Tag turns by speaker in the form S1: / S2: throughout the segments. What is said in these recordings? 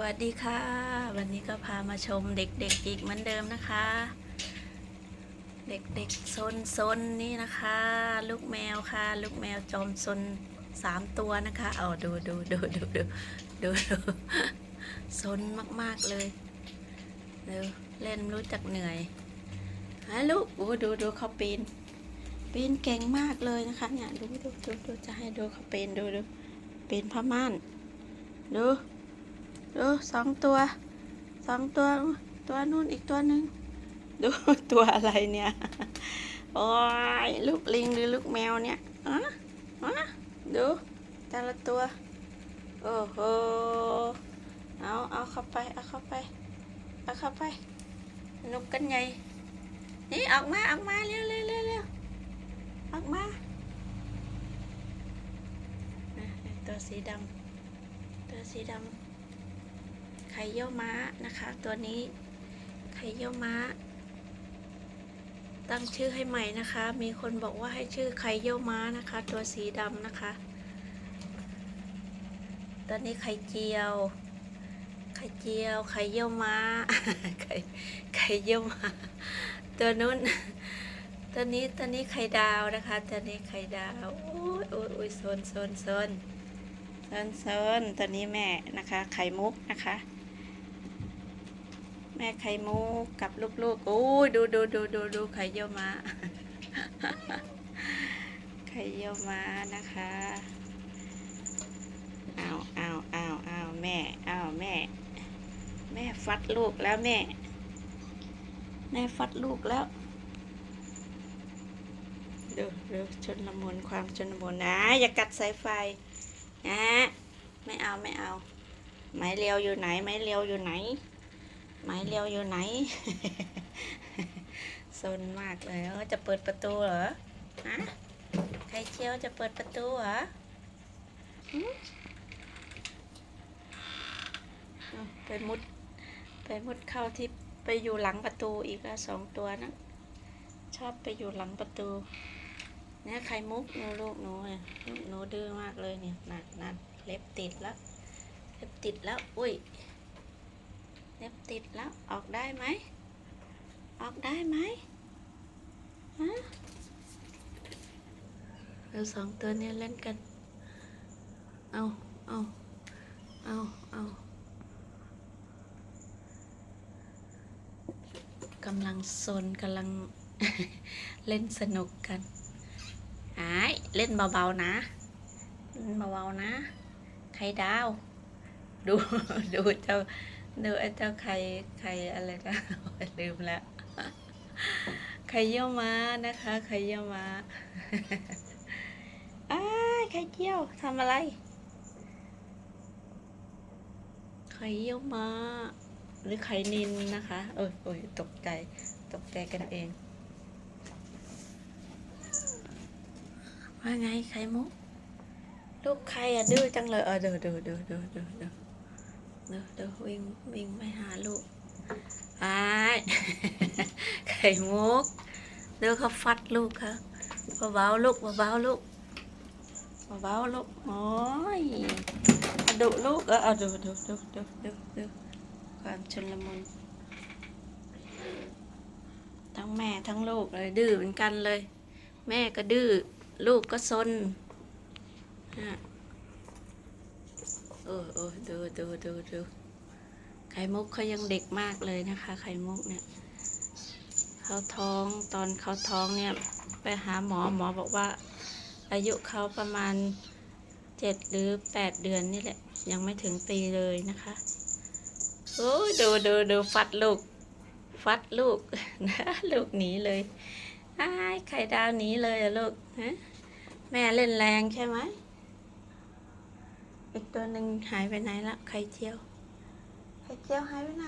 S1: วัสดีค่ะ วันนี้ก็พามาชมเด็กๆอีกเหมือนเดิมนะคะ เด็กๆซนซนนี่นะคะ ลูกแมวค่ะ ลูกแมวจอมซนสามตัวนะคะเอาดูดูดูดูดูดูดูซนมากๆเลยเร็วเล่นรู้จักเหนื่อยฮะลูกโอ้ดูดูเขาปีนปีนเก่งมากเลยนะคะเนี่ยดูดูดูดูจะให้ดูเขาปีนดูดูปีนผ้าม่านดู ดูสองตัวสองตัวตัวนู่นอีกตัวหนึ่งดูตัวอะไรเนี่ย โอ้ยลูกลิงหรือลูกแมวเนี่ยอะอะดูแต่ละตัว โอ้โห เอาเอาเข้าไป เอาเข้าไป เอาเข้าไปนุกกันใหญ่ นี่ออกมา ออกมาเร็วเร็วเร็วเร็วออกมาตัวสีดำตัวสีดำ ไข่เยี่ยวม้านะคะ ตัวนี้ไข่เยี่ยวม้า ตั้งชื่อให้ใหม่นะคะ มีคนบอกว่าให้ชื่อไข่เยี่ยวม้านะคะ ตัวสีดำนะคะ ตอนนี้ไข่เจียว ไข่เจียว ไข่เยี่ยวม้า ไข่ไข่เยี่ยวม้า ตัวนู้นตัวนี้ตัวนี้ไข่ดาวนะคะตัวนี้ไข่ดาวโอ้ยโอ้ยโอ้ยโซนโซนโซนโซนโซนตัวนี้แม่นะคะ ไข่มุกนะคะ ม่ไข่มุกกับลูกๆโอ้ยดูดูดูดูดูไข่เยี่ยวมาไข่เยี่ยวมานะคะอ้าวอ้าวอ้าวอ้าวแม่อ้าวแม่ แม่ฟัดลูกแล้วแม่ แม่ฟัดลูกแล้วดูดูชนละมุนความชนละมุนนะอย่ากัดสายไฟนะไม่เอาไม่เอา ไม้เรียวอยู่ไหน ไม้เรียวอยู่ไหน ไม้เรียวอยู่ไหนซนมากเลยเออจะเปิดประตูเหรอฮะใครเชียวจะเปิดประตูเหรอไปมุด ไปมุดเข้าที่ไปอยู่หลังประตูอีกล้วสองตัวนะชอบไปอยู่หลังประตูเนี่ยไข่มุกหนูลูกหนูลูกหนูดื้อมากเลยเนี่ยหนั่นนั่นเล็บติดแล้ว เล็บติดแล้ว อุ้ย เล็บติดแล้วออกได้ไหม ออกได้ไหมฮะเราสองตัวเนี้เล่นกัน เอาเอาเอาเอากำลังซนกำลังเล่นสนุกกันหายเล่นเบาๆนะ เล่นเบาๆนะไข่ดาว ดู ดูเจ้า ดูไอ้เจ้าไข่ไข่อะไรนะลืมแล้วไข่เยี่ยวม้านะคะไข่เยี่ยวม้าอ้ายไข่เจียวทำอะไรไข่เยี่ยวม้า หรือไข่นินนะคะ เอยโอ้ยตกใจตกใจกันเองว่าไงไข่มุกลูกใครอะดื้อจังเลยเออเดูดูดูดูดูดู เดี๋ยวเดี๋ยววิ่งวิ่งไปหาลูกไอ้ายไข่มุกเดี๋ยวเขาฟัดลูกค่ะเบาๆลูกเบาๆลูกเบาๆลูกโอ้ยดุลูกเออเอาดูดูดูดูดูดูความชนละมุนทั้งแม่ทั้งลูกเลยดื้อเหมือนกันเลย แม่ก็ดื้อลูกก็ซนอะ เออเออดูดูดูดูไข่มุกเขายังเด็กมากเลยนะคะ ไข่มุกเนี่ยเขาท้องตอนเขาท้องเนี่ย ไปหาหมอหมอบอกว่า อายุเขาประมาณเจ็ดหรือแปดเดือนนี่แหละ ยังไม่ถึงปีเลยนะคะโอ้ดูดูดูฟัดลูก ฟัดลูกนะลูกหนีเลยไอ้ไข่ดาวหนีเลยอะลูกฮะแม่เล่นแรงใช่ไหม อีกตัวหนึ่งหายไปไหนละไข่เจียว ไข่เจียวหายไปไหน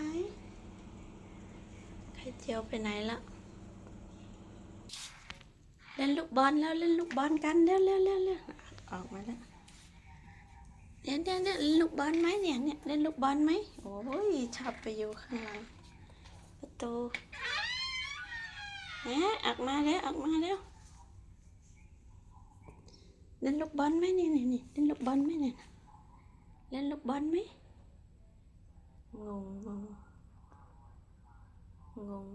S1: ไข่เจียวไปไหนละเล่นลูกบอลแล้วเล่นลูกบอลกันเร็วเร็วเร็วเร็วออกมาแล้วเนี่ยเนี่ยเนี่ยเล่นลูกบอลไหมเนี่ยเนี่ยเล่นลูกบอลไหมโอ้ยชอบไปอยู่ข้างหลังประตูแหมออกมาแล้วออกมาแล้วเล่นลูกบอลไหมเนี่ยเนี่ยเนี่ยเล่นลูกบอลไหมเนี่ย เล่นลูกบอลไหมงงงงงง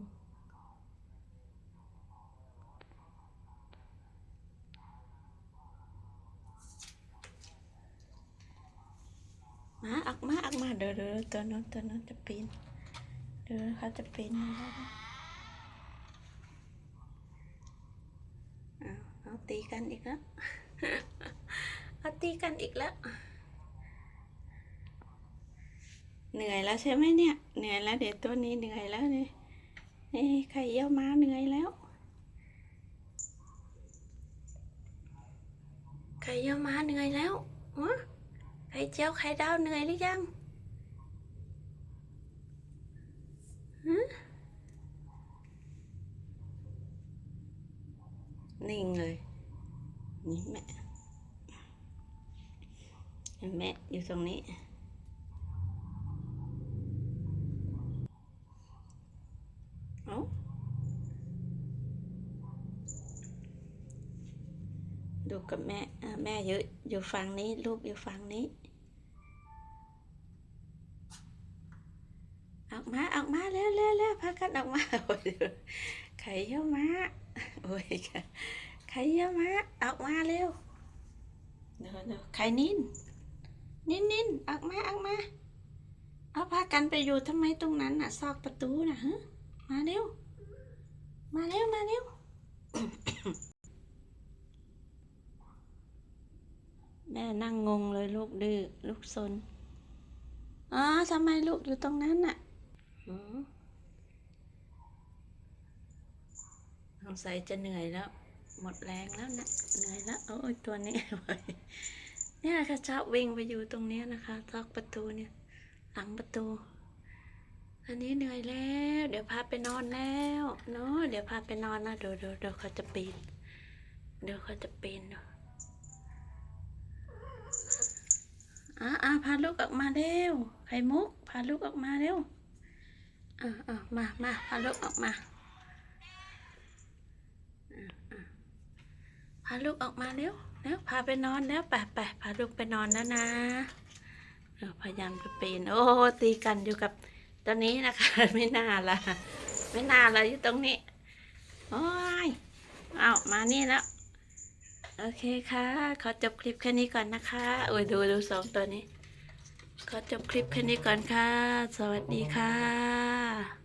S1: มาออกมาออกมาเดี๋ยวเดี๋ยวตัวนั้นตัวนั้นจะปีนเดี๋ยวเขาจะปีนมาแล้วนะเอาเอาตีกันอีกแล้ว เอาตีกันอีกแล้ว เหนื่อยแล้วใช่ไหมเนี่ย เหนื่อยแล้วเดี๋ยวตัวนี้เหนื่อยแล้วนี่นี่ไข่เยี่ยวมาเหนื่อยแล้ว ไข่เยี่ยวมาเหนื่อยแล้วฮะไข่เจียวไข่ดาวเหนื่อยหรือยังฮะนิ่งเลยนี่แม่แม่อยู่ตรงนี้ ดูกับแม่แม่อยู่อยู่ฝั่งนี้ลูกอยู่ฝั่งนี้ ออกมาออกมาเร็วเร็วเร็วพากันออกมาโอ้ยไข่เยี่ยวม้าโอ้ยไข่เยี่ยวม้าออกมาเร็วเดี๋ยวเดี๋ยวไข่นินนินนินออกมาออกมาเอาพากันไปอยู่ทำไมตรงนั้นน่ะซอกประตูน่ะฮะมาเร็วมาเร็วมาเร็ว แม่ นั่งงงเลยลูกดื้อลูกซนอ๋อทำไมลูกอยู่ตรงนั้นน่ะหือสงสัยจะเหนื่อยแล้ว หมดแรงแล้วนะเหนื่อยแล้วโอ้ยตัวนี้เนี่ยค่ะชอบวิ่งไปอยู่ตรงเนี้ยนะคะซอกประตูเนี่ย หลังประตู อันนี้เหนื่อยแล้ว เดี๋ยวพาไปนอนแล้วเนาะเดี๋ยวพาไปนอนนะเดี๋ยวเดี๋ยวเดี๋ยวเขาจะปีนเดี๋ยวเขาจะปีนเนาะ อะอะพาลูกออกมาเร็ว ไข่มุก พาลูกออกมาเร็ว อะอะมามาพาลูกออกมาพาลูกออกมาเร็วแล้วพาไปนอนแล้วไปไปพาลูกไปนอนแล้วนะพยายามจะปีนโอ้ตีกันอยู่กับตอนนี้นะคะ ไม่น่าละไม่น่าละอยู่ตรงนี้โอ้ยเอามานี่แล้ว โอเคค่ะ ขอจบคลิปแค่นี้ก่อนนะคะโอ้ยดูดูสองตัวนี้ ขอจบคลิปแค่นี้ก่อนค่ะ สวัสดีค่ะ